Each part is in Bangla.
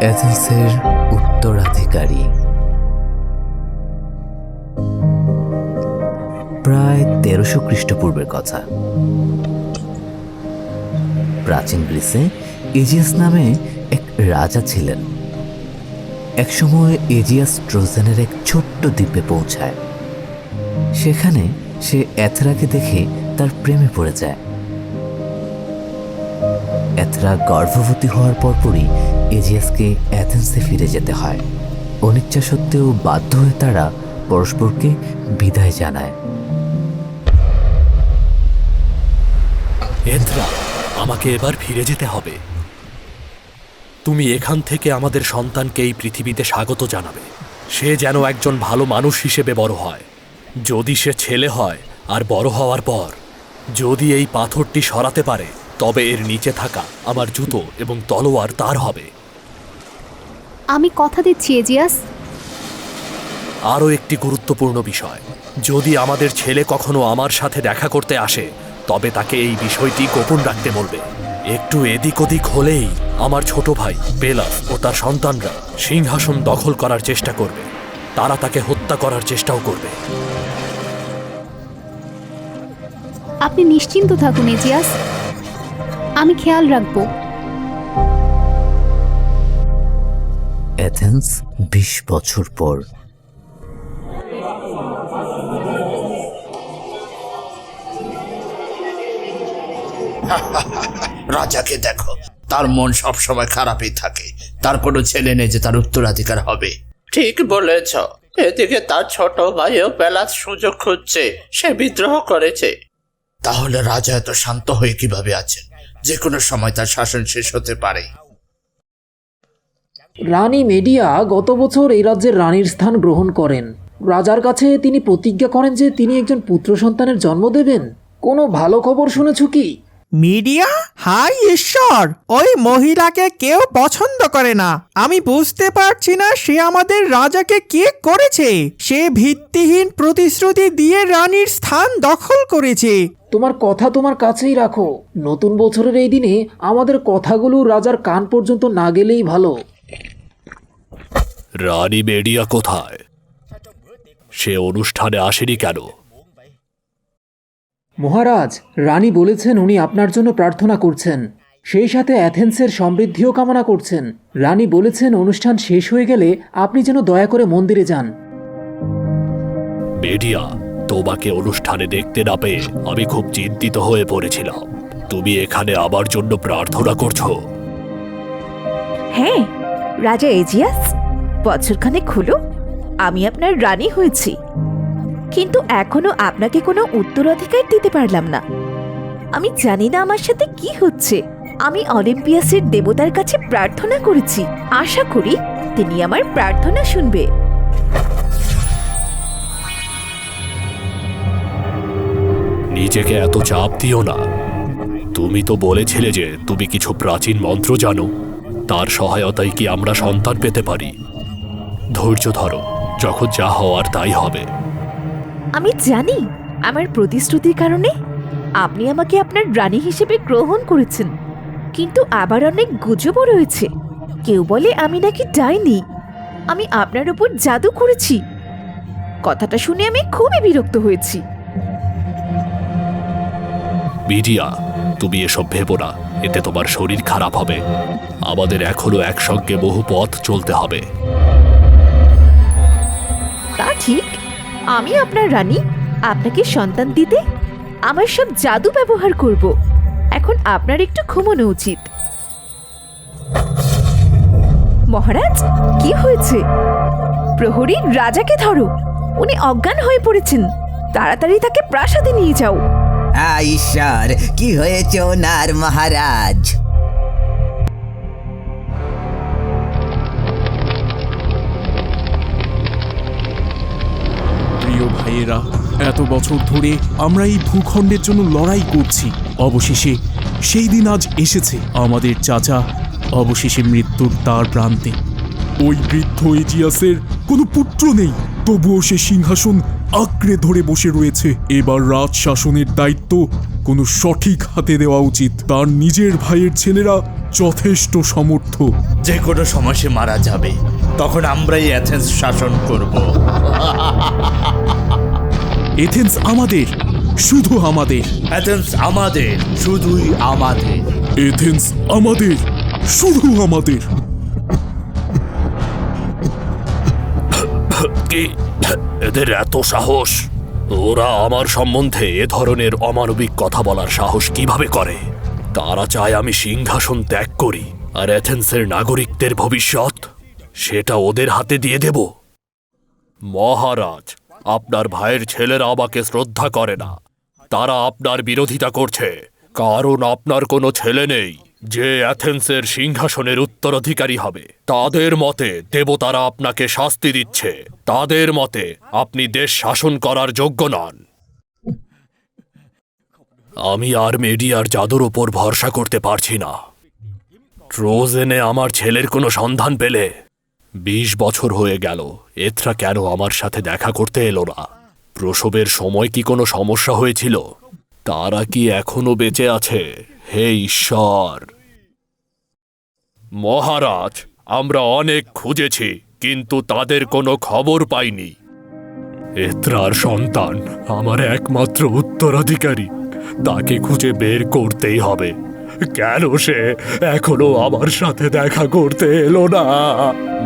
অ্যাথেন্সের উত্তরাধিকারী। প্রায় তেরোশো খ্রিস্টপূর্বের কথা। প্রাচীন গ্রিসে এজিয়াস নামে এক রাজা ছিলেন। একসময় এজিয়াস ট্রোজেনের এক ছোট্ট দ্বীপে পৌঁছায়। সেখানে সে অ্যাথরাকে দেখে তার প্রেমে পড়ে যায়। অ্যাথরা গর্ভবতী হওয়ার পরপরই এজিয়াসকে অ্যাথেন্সে ফিরে যেতে হয়। অনিচ্ছা সত্ত্বেও বাধ্য হয়ে তারা পরস্পরকে বিদায় জানায়। এন্দ্রা আমাকে এবার ফিরে যেতে হবে। তুমি এখান থেকে আমাদের সন্তানকে এই পৃথিবীতে স্বাগত জানাবে। সে যেন একজন ভালো মানুষ হিসেবে বড় হয়। যদি সে ছেলে হয় আর বড় হওয়ার পর, যদি এই পাথরটি সরাতে পারে তবে এর নিচে থাকা আমার জুতো এবং তলোয়ার তার হবে। আমি কথা দিচ্ছি এজিয়াস। আরও একটি গুরুত্বপূর্ণ বিষয়। যদি আমাদের ছেলে কখনো আমার সাথে দেখা করতে আসে তবে তাকে এই বিষয়টি গোপন রাখতে বলবে। একটু এদিক ওদিক হলেই আমার ছোট ভাই বেলাস ও তার সন্তানরা সিংহাসন দখল করার চেষ্টা করবে। তারা তাকে হত্যা করার চেষ্টাও করবে। আপনি নিশ্চিন্ত থাকুন এজিয়াস। আমি খেয়াল রাখব। অ্যাথেন্স বিশ বছর পর। রাজাকে দেখো তার মন সব সময় খারাপই থাকে। তার কোনো ছেলে নেই যে তার উত্তরাধিকার হবে। ঠিক বলেছ। এদিকে তার ছোট ভাইও বেলার সুযোগ খুঁজছে সে বিদ্রোহ করেছে। তাহলে রাজা এত শান্ত হয়ে কীভাবে আছেন? যে কোনো সময় তার শাসন শেষ হতে পারে। রানী মেডিয়া গত বছর এই রাজ্যের রানীর স্থান গ্রহণ করেন। রাজার কাছে তিনি প্রতিজ্ঞা করেন যে তিনি একজন পুত্র সন্তানের জন্ম দেবেন। কোনো ভালো খবর শুনেছ কি? মিডিয়া? হাই ঈশ্বর! ওই মহিলাকে কেউ পছন্দ করে না। আমি বুঝতে পারছি না সে আমাদের রাজাকে কে করেছে। সে ভিত্তিহীন প্রতিশ্রুতি দিয়ে রানীর স্থান দখল করেছে। তোমার কথা তোমার কাছেই রাখো। নতুন বছরের এই দিনে আমাদের কথাগুলো রাজার কান পর্যন্ত না গেলেই ভালো। রানী মেডিয়া কোথায়? সে অনুষ্ঠানে আসেনি কেন? মহারাজ রানী বলেছেন উনি আপনার জন্য প্রার্থনা করছেন। সেই সাথে অ্যাথেন্সের সমৃদ্ধিও কামনা করছেন। রানী বলেছেন অনুষ্ঠান শেষ হয়ে গেলে আপনি যেন দয়া করে মন্দিরে যান। মেডিয়া তোমাকে অনুষ্ঠানে দেখতে না পেয়ে আমি খুব চিন্তিত হয়ে পড়েছিলাম। তুমি এখানে আমার জন্য প্রার্থনা করছ। হ্যাঁ রাজা এজিয়াস, বছরখানেক হলো, আমি আপনার রানী হয়েছি। কিন্তু এখনও আপনাকে কোনো উত্তরাধিকার দিতে পারলাম না। আমি জানি না আমার সাথে কি হচ্ছে। আমি অলিম্পিয়াসের দেবতার কাছে প্রার্থনা করেছি। আশা করি তিনি আমার প্রার্থনা শুনবে। নিজেকে এত চাপ দিও না। তুমি তো বলেছিলে যে তুমি কিছু প্রাচীন মন্ত্র জানো। তার সহায়তায় কি আমরা সন্তান পেতে পারি? ধৈর্য ধরো, যখন যা হওয়ার তাই হবে। আমি জানি, আমার প্রতিশ্রুতির কারণে আপনি আমাকে আপনার রানী হিসেবে গ্রহণ করেছেন, কিন্তু আবার অনেক গুজবও রয়েছে। কেউ বলে আমি নাকি ডাইনি, আমি আপনার উপর জাদু করেছি। কথাটা শুনে আমি খুবই বিরক্ত হয়েছি। মিডিয়া, তুমি এসব ভেবো না, এতে তোমার শরীর খারাপ হবে। আমাদের এখনও একসঙ্গে বহু পথ চলতে হবে। তা ঠিক। আমি আপনার রানী, আপনাকে সন্তান দিতে আমার সব জাদু ব্যবহার করব। এখন আপনার একটু ঘুমানো উচিত। মহারাজ, কি হয়েছে? প্রহরী রাজাকে ধরো। উনি অজ্ঞান হয়ে পড়েছেন। তাড়াতাড়ি তাকে প্রাসাদে নিয়ে যাও। ঈশ্বর, কি হয়েছে ওনার মহারাজ? প্রিয় ভাইয়েরা, এত বছর ধরে আমরা এই ভূখণ্ডের জন্য লড়াই করছি। অবশেষে সেই দিন আজ এসেছে আমাদের চাচা। অবশেষে মৃত্যুর তার প্রান্তে। ওই বৃদ্ধ এজিয়াসের কোনো পুত্র নেই। তবুও সে সিংহাসন আঁকড়ে ধরে বসে রয়েছে। এবার রাজ শাসনের দায়িত্ব কোনো সঠিক হাতে দেওয়া উচিত। তার নিজের ভাইয়ের ছেলেরা যথেষ্ট সমর্থ। যে কোনো সময় সে মারা যাবে। তখন আমরাই অ্যাথেন্স শাসন করব। এথেন্স আমাদের শুধু আমাদের। অ্যাথেন্স আমাদের শুধুই আমাদের। এথেন্স আমাদের শুধু আমাদের। কি এদের এত সাহস। ওরা আমার সম্বন্ধে এ ধরনের অমানবিক কথা বলার সাহস কীভাবে করে? তারা চায় আমি সিংহাসন ত্যাগ করি, আর অ্যাথেন্সের নাগরিকদের ভবিষ্যৎ। সেটা ওদের হাতে দিয়ে দেব। মহারাজ, আপনার ভাইয়ের ছেলেরা আমাকে শ্রদ্ধা করে না। তারা আপনার বিরোধিতা করছে, কারণ আপনার কোনো ছেলে নেই। যে অ্যাথেন্সের সিংহাসনের উত্তরাধিকারী হবে, তাদের মতে দেবতারা আপনাকে শাস্তি দিচ্ছে। তাদের মতে আপনি দেশ শাসন করার যোগ্য নন। আমি আর মিডিয়ার জাদুর ওপর ভরসা করতে পারছি না। ট্রোজেনে আমার ছেলের কোনো সন্ধান পেলে বিশ বছর হয়ে গেল, এথরা কেন আমার সাথে দেখা করতে এলো না? প্রসবের সময় কি কোনো সমস্যা হয়েছিল? তারা কি এখনও বেঁচে আছে? হে ঈশ্বর। মহারাজ আমরা অনেক খুঁজেছি কিন্তু তাদের কোনো খবর পাইনি। এত্রার সন্তান আমার একমাত্র উত্তরাধিকারী। তাকে খুঁজে বের করতেই হবে। কেন সে এখনও আমার সাথে দেখা করতে এলো না?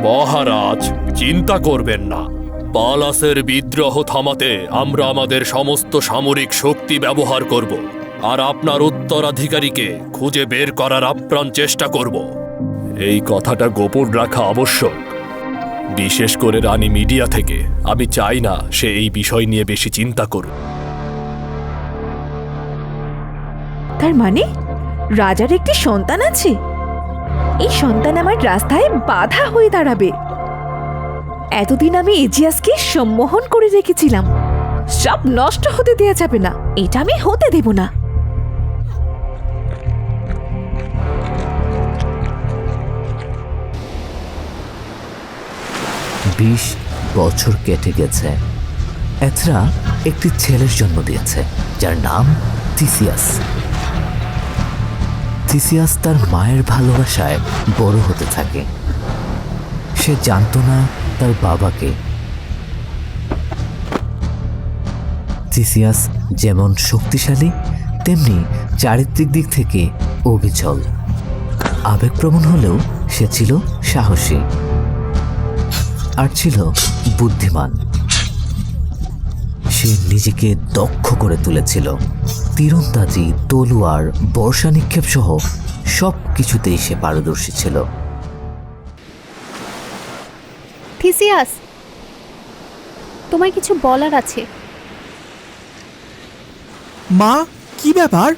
মহারাজ চিন্তা করবেন না। পালাসের বিদ্রোহ থামাতে আমরা আমাদের সমস্ত সামরিক শক্তি ব্যবহার করব। আর আপনার উত্তরাধিকারীকে খুঁজে বের করার আপ্রাণ চেষ্টা করব। এই কথাটা গোপন রাখা আবশ্যক। বিশেষ করে রানী মিডিয়া থেকে। আমি চাই না সে এই বিষয় নিয়ে বেশি চিন্তা করুক। তার মানে? রাজার একটি সন্তান আছে? এই সন্তান আমার রাস্তায় বাধা হয়ে দাঁড়াবে। এতদিন আমি এজিয়াসকে সম্মোহন করে রেখেছিলাম। সব নষ্ট হতে দেয়া যাবে না। এটা আমি হতে দেব না। বিশ বছর কেটে গেছে। এথরা একটি ছেলের জন্ম দিয়েছে, যার নাম থিসিয়াস। থিসিয়াস তার মায়ের ভালোবাসায় বড় হতে থাকে। সে জানতো না তার বাবাকে। থিসিয়াস যেমন শক্তিশালী, তেমনি চারিত্রিক দিক থেকে অবিচল। আবেগপ্রবণ হলেও সে ছিল সাহসী। আর ছিল বুদ্ধিমান। সে নিজেকে দক্ষ করে তুলেছিল। তীরন্দাজি তলুয়ার বর্ষা নিক্ষেপ সহ সব কিছুতেই সে পারদর্শী ছিল। থিসিয়াস তোমায় কিছু বলার আছে? মা কি ব্যাপার?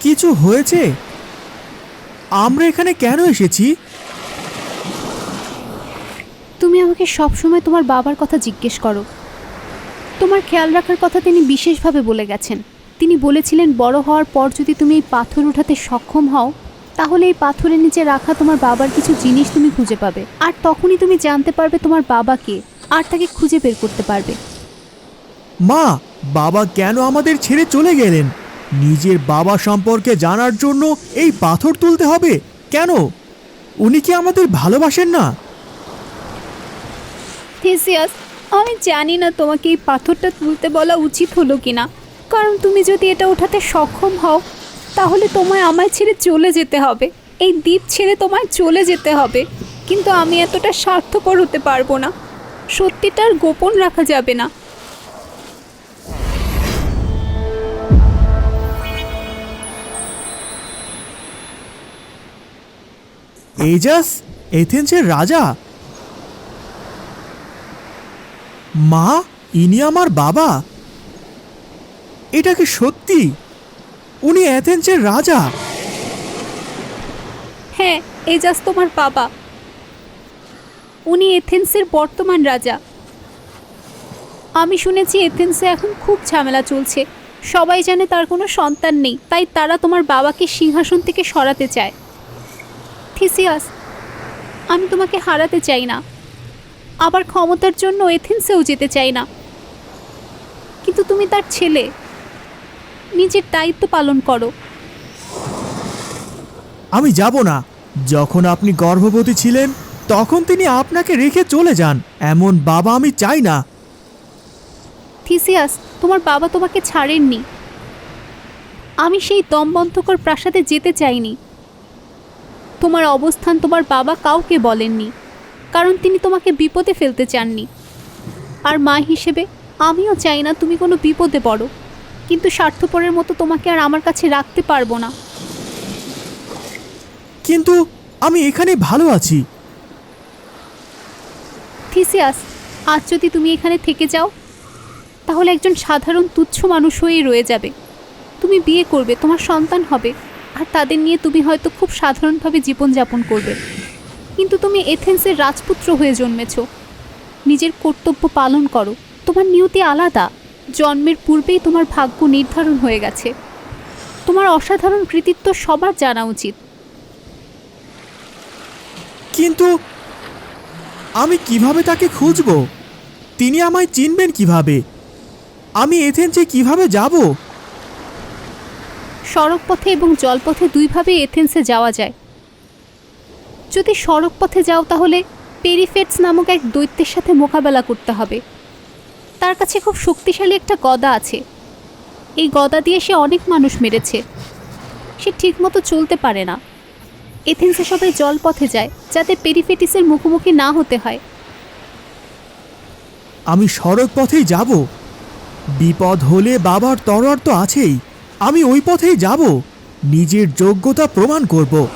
কিছু হয়েছে? আমরা এখানে কেন এসেছি? তুমি আমাকে সবসময় তোমার বাবার কথা জিজ্ঞেস করো। তোমার খেয়াল রাখার কথা তিনি বিশেষভাবে বলে গেছেন। তিনি বলেছিলেন, বড় হওয়ার পর যদি তুমি এই পাথর উঠাতে সক্ষম হও, তাহলে এই পাথরের নিচে রাখা তোমার বাবার কিছু জিনিস তুমি খুঁজে পাবে। আর তখনই তুমি জানতে পারবে তোমার বাবাকে আর তাকে খুঁজে বের করতে পারবে। মা, বাবা কেন আমাদের ছেড়ে চলে গেলেন? নিজের বাবা সম্পর্কে জানার জন্য এই পাথর তুলতে হবে কেন? উনি কি আমাদের ভালোবাসেন না? থিসিয়াস, আমি জানি না তোমাকে এই পাথরটা তুলতে বলা উচিত হলো কি না কারণ তুমি যদি এটা ওঠাতে সক্ষম হও, তাহলে তোমায় আমায় ছেড়ে চলে যেতে হবে। এই দ্বীপ ছেড়ে তোমায় চলে যেতে হবে। কিন্তু আমি এতটা স্বার্থপর হতে পারব না। সত্যিটার গোপন রাখা যাবে না। এজাস এথেন্সের রাজা? মা, ইনি আমার বাবা। এটা কি সত্যি? উনি অ্যাথেন্সের রাজা। হ্যাঁ এজাজ তোমার বাবা। উনি এথেন্সের বর্তমান রাজা। আমি শুনেছি এথেন্সে এখন খুব ঝামেলা চলছে। সবাই জানে তার কোনো সন্তান নেই, তাই তারা তোমার বাবাকে সিংহাসন থেকে সরাতে চায়। থিসিয়াস, আমি তোমাকে হারাতে চাই না। আবার ক্ষমতার জন্য এথেন্সেও যেতে চাই না। কিন্তু তুমি তার ছেলে। নিজের দায়িত্ব পালন করো। আমি যাব না। যখন আপনি গর্ভবতী ছিলেন তখন তিনি আপনাকে রেখে চলে যান। এমন বাবা আমি চাই না। থিসিয়াস তোমার বাবা তোমাকে ছাড়েননি। আমি সেই দমবন্ধকর প্রাসাদে যেতে চাইনি। তোমার অবস্থান তোমার বাবা কাউকে বলেননি। কারণ তিনি তোমাকে বিপদে ফেলতে চাননি। আর মা হিসেবে আমিও চাই না তুমি কোনো বিপদে পড়ো। কিন্তু স্বার্থপরের মতো তোমাকে আর আমার কাছে রাখতে পারব না। কিন্তু আমি এখানে ভালো আছি। থিসিয়াস আজ যদি তুমি এখানে থেকে যাও তাহলে একজন সাধারণ তুচ্ছ মানুষ হয়েই রয়ে যাবে। তুমি বিয়ে করবে তোমার সন্তান হবে আর তাদের নিয়ে তুমি হয়তো খুব সাধারণভাবে জীবনযাপন করবে। কিন্তু তুমি এথেন্সের রাজপুত্র হয়ে জন্মেছ। নিজের কর্তব্য পালন করো। তোমার নিয়তি আলাদা। জন্মের পূর্বেই তোমার ভাগ্য নির্ধারণ হয়ে গেছে। তোমার অসাধারণ কৃতিত্ব সবার জানা উচিত। কিন্তু আমি কীভাবে তাকে খুঁজব? তিনি আমায় চিনবেন কীভাবে? আমি এথেন্সে কীভাবে যাব? সড়ক পথে এবং জলপথে দুইভাবে এথেন্সে যাওয়া যায়। যদি সড়ক পথে যাও তাহলে পেরিফেটস নামক এক দৈত্যের সাথে মোকাবেলা করতে হবে। তার কাছে খুব শক্তিশালী একটা গদা আছে। এই গদা দিয়ে সে অনেক মানুষ মেরেছে। সে ঠিকমতো চলতে পারে না। এথেন্সে সবাই জলপথে যায়, যাতে পেরিফেটিসের মুখোমুখি না হতে হয়। আমি সড়ক পথেই যাব। বিপদ হলে বাবার তরোয়ার তো আছেই। আমি ওই পথেই যাব। নিজের যোগ্যতা প্রমাণ করব।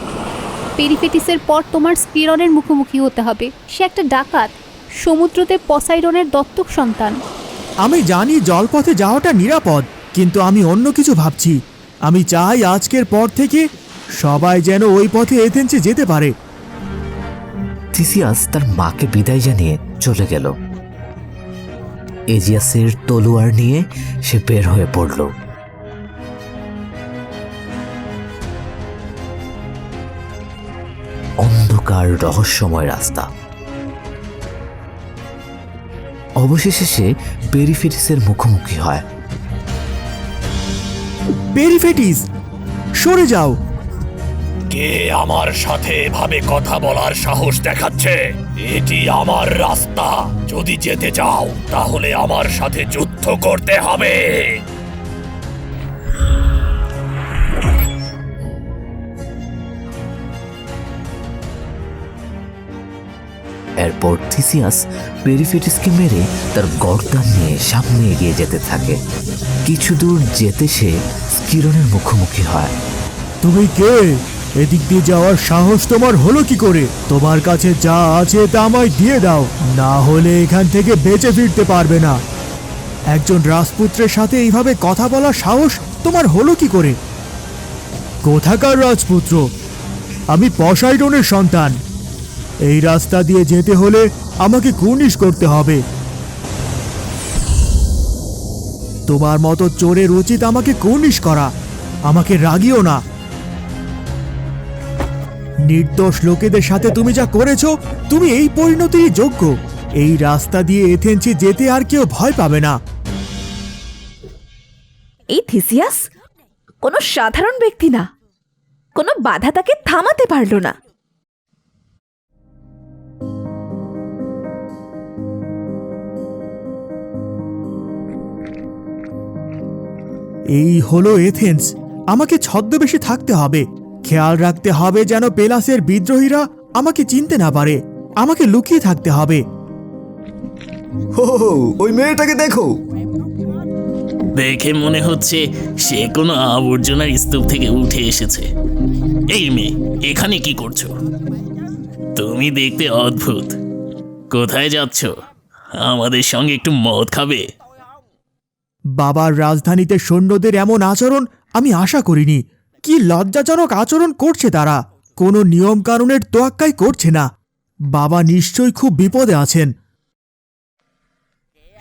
পেরিফেটিসের পর তোমার স্পিরনের মুখোমুখি হতে হবে। সে একটা ডাকাত সমুদ্রতে পসাইডনের দত্তক সন্তান। আমি জানি জলপথে যাওয়াটা নিরাপদ কিন্তু আমি অন্য কিছু ভাবছি। আমি চাই আজকের পর থেকে সবাই যেন ওই পথে এথেন্সে যেতে পারে। থিসিয়াস তার মাকে বিদায় জানিয়ে চলে গেল। এজিয়াসের তলোয়ার নিয়ে সে বের হয়ে পড়ল। অন্ধকার রহস্যময় রাস্তা। অবশেষে সে পেরিফেটিসের মুখোমুখি হয়। পেরিফেটিস সরে যাও। কে আমার সাথে এভাবে কথা বলার সাহস দেখাচ্ছে? এটি আমার রাস্তা। যদি যেতে চাও তাহলে আমার সাথে যুদ্ধ করতে হবে। এরপর থিসিয়াস পেরিফেটিসকে মেরে তার গর্দান নিয়ে সামনে এগিয়ে যেতে থাকে। কিছু দূর যেতে সে স্কিরনের মুখোমুখি হয়। তুমি কে? এদিক দিয়ে যাওয়ার সাহস তোমার হলো কি করে? তোমার কাছে যা আছে তা আমায় দিয়ে দাও। না হলে এখান থেকে বেঁচে ফিরতে পারবে না। একজন রাজপুত্রের সাথে এইভাবে কথা বলার সাহস তোমার হলো কি করে? কোথাকার রাজপুত্র? আমি পসাইডনের সন্তান। এই রাস্তা দিয়ে যেতে হলে আমাকে কুর্নিশ করতে হবে। তোমার মতো চোরের উচিত আমাকে কুর্নিশ করা। আমাকে রাগিও না। নির্দোষ লোকেদের সাথে তুমি যা করেছ, তুমি এই পরিণতির যোগ্য। এই রাস্তা দিয়ে এথেন্সে যেতে আর কেউ ভয় পাবে না। এই থিসিয়াস, কোনো সাধারণ ব্যক্তি না। কোনো বাধা তাকে থামাতে পারল না। এই হলো এথেন্স। আমাকে ছদ্মবেশে থাকতে হবে। খেয়াল রাখতে হবে যেন পেলাসের বিদ্রোহীরা আমাকে চিনতে না পারে। আমাকে লুকিয়ে থাকতে হবে। হো ওই মেয়েটাকে দেখো। দেখে মনে হচ্ছে সে কোনো আবর্জনার স্তূপ থেকে উঠে এসেছে। এই মেয়ে এখানে কি করছ? তুমি দেখতে অদ্ভুত। কোথায় যাচ্ছ? আমাদের সঙ্গে একটু মদ খাবে? বাবার রাজধানীতে সৈন্যদের এমন আচরণ আমি আশা করিনি। কি লজ্জাজনক আচরণ করছে তারা। কোনো নিয়ম কানুনের তোয়াক্কাই করছে না। বাবা নিশ্চয়ই খুব বিপদে আছেন।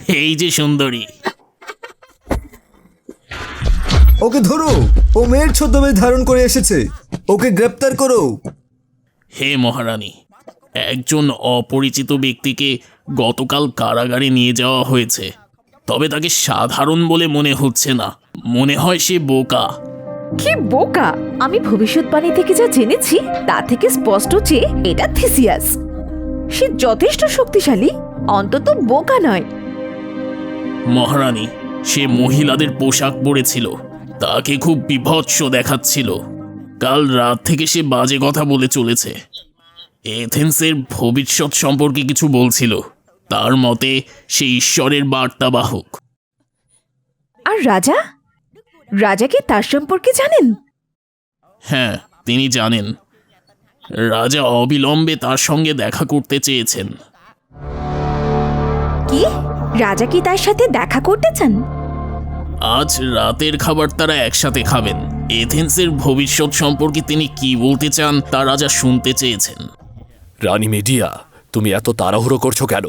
এই যে সুন্দরী। ওকে ধরো। ও মেয়ের ছদ্মবেশ ধারণ করে এসেছে। ওকে গ্রেপ্তার করো। হে মহারানী একজন অপরিচিত ব্যক্তিকে গতকাল কারাগারে নিয়ে যাওয়া হয়েছে। তবে তাকে সাধারণ বলে মনে হচ্ছে না। মনে হয় সে বোকা। কি বোকা? আমি ভবিষ্যৎবাণী থেকে যা জেনেছি তা থেকে স্পষ্ট যে এটা থিসিয়াস। সে যথেষ্ট শক্তিশালী অন্তত বোকা নয়। মহারানী সে মহিলাদের পোশাক পরেছিল। তাকে খুব বিভৎস দেখাচ্ছিল। কাল রাত থেকে সে বাজে কথা বলে চলেছে। এথেন্সের ভবিষ্যৎ সম্পর্কে কিছু বলছিল। তার মতে সে ঈশ্বরের বার্তাবাহক আর রাজা? রাজা কি তার সম্পর্কে জানেন? হ্যাঁ তিনি জানেন। রাজা অবিলম্বে তার সঙ্গে দেখা করতে চেয়েছেন। কি? রাজা কি তার সাথে দেখা করতে চান? আজ রাতের খাবার তারা একসাথে খাবেন। এথেন্সের ভবিষ্যৎ সম্পর্কে তিনি কি বলতে চান তা রাজা শুনতে চেয়েছেন। রানী মিডিয়া তুমি এত তাড়াহুড়ো করছ কেন?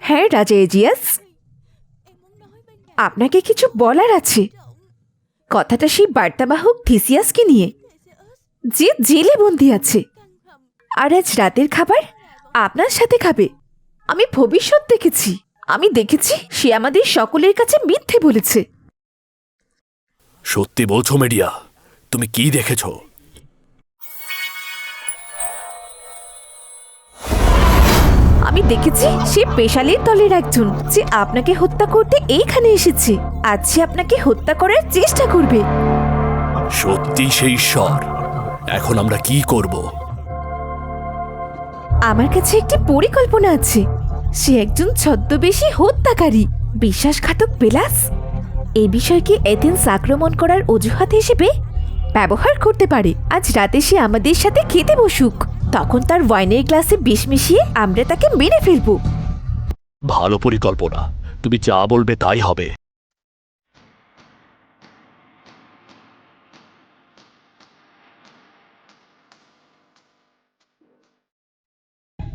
হ্যাঁ রাজা এজিয়াস। আপনাকে কিছু বলার আছে। কথাটা সেই বার্তাবাহক থিসিয়াসকে নিয়ে, যে জেলে বন্দি আছে। আর আজ রাতের খাবার আপনার সাথে খাবে। আমি ভবিষ্যৎ দেখেছি। আমি দেখেছি সে আমাদের সকলের কাছে মিথ্যে বলেছে। সত্যি বলছো, মিডিয়া, তুমি কি দেখেছ? দেখেছি সে পেশালির দলের একজন। যে আপনাকে হত্যা করতে এইখানে এসেছে। আজ সে আপনাকে হত্যা করার চেষ্টা করবে। সত্যি সেই ঈশ্বর। এখন আমরা কি করব? আমার কাছে একটি পরিকল্পনা আছে। সে একজন ছদ্মবেশী হত্যাকারী বিশ্বাসঘাতক পেলাস এই বিষয়কে এথেন্স আক্রমণ করার অজুহাত হিসেবে ব্যবহার করতে পারে। আজ রাতে সে আমাদের সাথে খেতে বসুক। তখন তার ওয়াইনের গ্লাসে বিষ মিশিয়ে আমরা তাকে মেরে ফেলব। ভালো পরিকল্পনা। তুমি যা বলবে তাই হবে।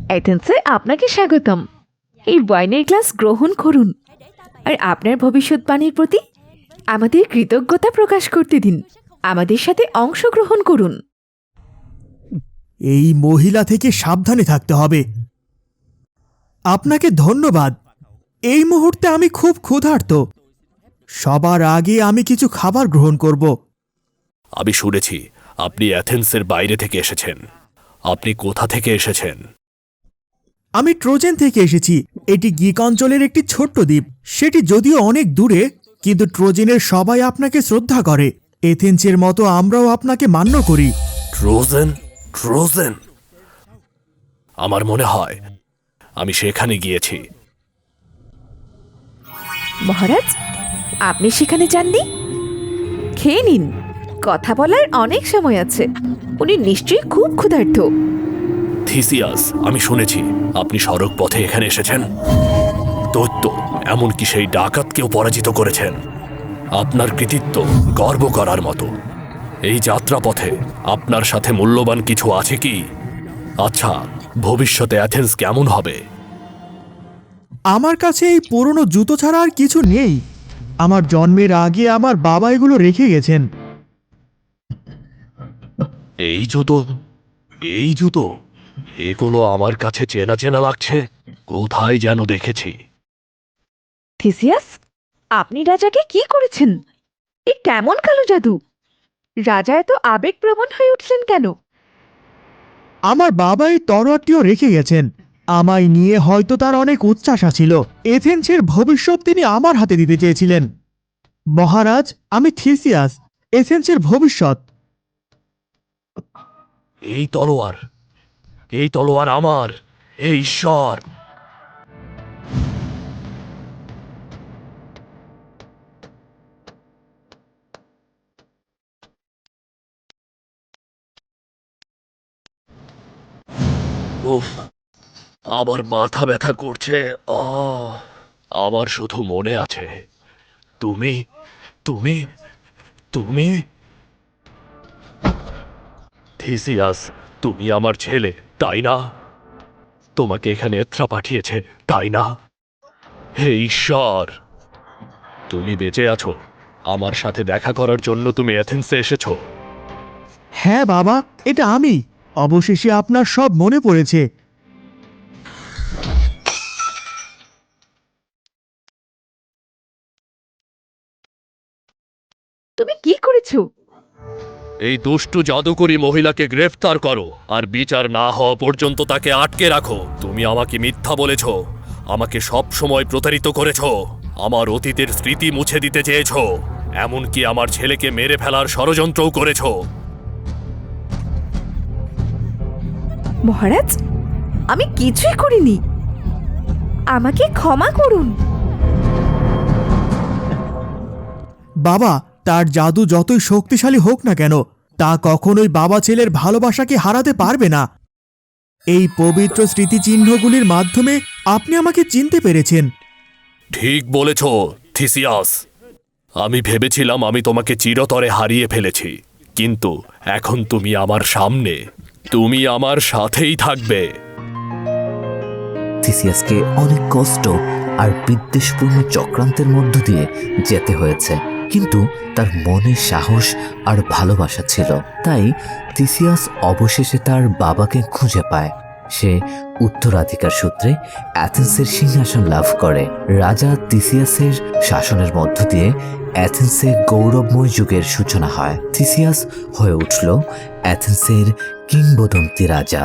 এথেন্সে আপনাকে স্বাগতম। এই ওয়াইনের গ্লাস গ্রহণ করুন। আর আপনার ভবিষ্যৎবাণীর প্রতি আমাদের কৃতজ্ঞতা প্রকাশ করতে দিন। আমাদের সাথে অংশগ্রহণ করুন। এই মহিলা থেকে সাবধানে থাকতে হবে। আপনাকে ধন্যবাদ। এই মুহূর্তে আমি খুব ক্ষুধার্ত। সবার আগে আমি কিছু খাবার গ্রহণ করব। আমি শুনেছি আপনি অ্যাথেন্সের বাইরে থেকে এসেছেন। আপনি কোথা থেকে এসেছেন? আমি ট্রোজেন থেকে এসেছি। এটি গিক অঞ্চলের একটি ছোট্ট দ্বীপ। সেটি যদিও অনেক দূরে কিন্তু ট্রোজেনের সবাই আপনাকে শ্রদ্ধা করে। এথেন্সের মতো আমরাও আপনাকে মান্য করি। ট্রোজেন? ট্রোজেন আমার মনে হয় আমি সেখানে গিয়েছি। মহারাজ আপনি সেখানে যাননি? খেয়ে নিন কথা বলার অনেক সময় আছে। উনি নিশ্চয়ই খুব ক্ষুধার্ত। থিসিয়াস আমি শুনেছি আপনি সড়ক পথে এখানে এসেছেন। দৈত্য এমনকি সেই ডাকাতকেও পরাজিত করেছেন। আপনার কৃতিত্ব গর্ব করার মতো। এই যাত্রাপথে আপনার সাথে মূল্যবান কিছু আছে কি? আচ্ছা ভবিষ্যতে অ্যাথেন্স কেমন হবে? আমার কাছে এই পুরনো জুতো ছাড়া আর কিছু নেই। আমার জন্মের আগে আমার বাবা এগুলো রেখে গেছেন। এই জুতো? এই জুতো? এগুলো আমার কাছে চেনা চেনা লাগছে। কোথায় যেন দেখেছি। থিসিয়াস আপনি রাজাকে কি করেছেন? এ কেমন কালো জাদু? রাজা এত আবেগপ্রবণ হয়ে উঠলেন কেন? আমার বাবা এই তরোয়ারটিও রেখে গেছেন। আমায় নিয়ে হয়তো তার অনেক উচ্চাসা ছিল। এথেন্সের ভবিষ্যৎ তিনি আমার হাতে দিতে চেয়েছিলেন। মহারাজ আমি থিসিয়াস এথেন্সের ভবিষ্যৎ। এই তলোয়ার এই তলোয়ার আমার এই ঈশ্বর। উফ আমার মাথা ব্যথা করছে। আমার শুধু মনে আছে। তুমি তুমি তুমি? থিসিয়াস, তুমি আমার ছেলে, তাই না? তোমাকে এখানে এত্রা পাঠিয়েছে, তাই না? হে ঈশ্বর! তুমি বেঁচে আছো। আমার সাথে দেখা করার জন্য তুমি এথেন্সে এসেছ। হ্যাঁ বাবা, এটা আমি। অবশেষে আপনার সব মনে পড়েছে। তুমি কি করেছ? এই দুষ্টু জাদুকরী মহিলাকে গ্রেফতার করো আর বিচার না হওয়া পর্যন্ত তাকে আটকে রাখো। তুমি আমাকে মিথ্যা বলেছ আমাকে সব সময় প্রতারিত করেছ আমার অতীতের স্মৃতি মুছে দিতে চেয়েছ এমনকি আমার ছেলেকে মেরে ফেলার ষড়যন্ত্রও করেছ। মহারাজ আমি কিছুই করিনি। আমাকে ক্ষমা করুন। বাবা তার জাদু যতই শক্তিশালী হোক না কেন তা কখনোই বাবা ছেলের ভালোবাসাকে হারাতে পারবে না। এই পবিত্র স্মৃতিচিহ্নগুলির মাধ্যমে আপনি আমাকে চিনতে পেরেছেন। ঠিক বলেছ থিসিয়াস। আমি ভেবেছিলাম আমি তোমাকে চিরতরে হারিয়ে ফেলেছি কিন্তু এখন তুমি আমার সামনে। তুমি আমার সাথেই থাকবে। থিসিয়াসকে অনেক কষ্ট আর বিদ্বেষপূর্ণ চক্রান্তের মধ্য দিয়ে যেতে হয়েছে। কিন্তু তার মনে সাহস আর ভালোবাসা ছিল। তাই থিসিয়াস অবশেষে তার বাবাকে খুঁজে পায়। সে উত্তরাধিকার সূত্রে অ্যাথেন্সের সিংহাসন লাভ করে। রাজা থিসিয়াসের শাসনের মধ্য দিয়ে অ্যাথেন্সে গৌরবময় যুগের সূচনা হয়। থিসিয়াস হয়ে উঠল অ্যাথেন্সের কিংবদন্তি রাজা।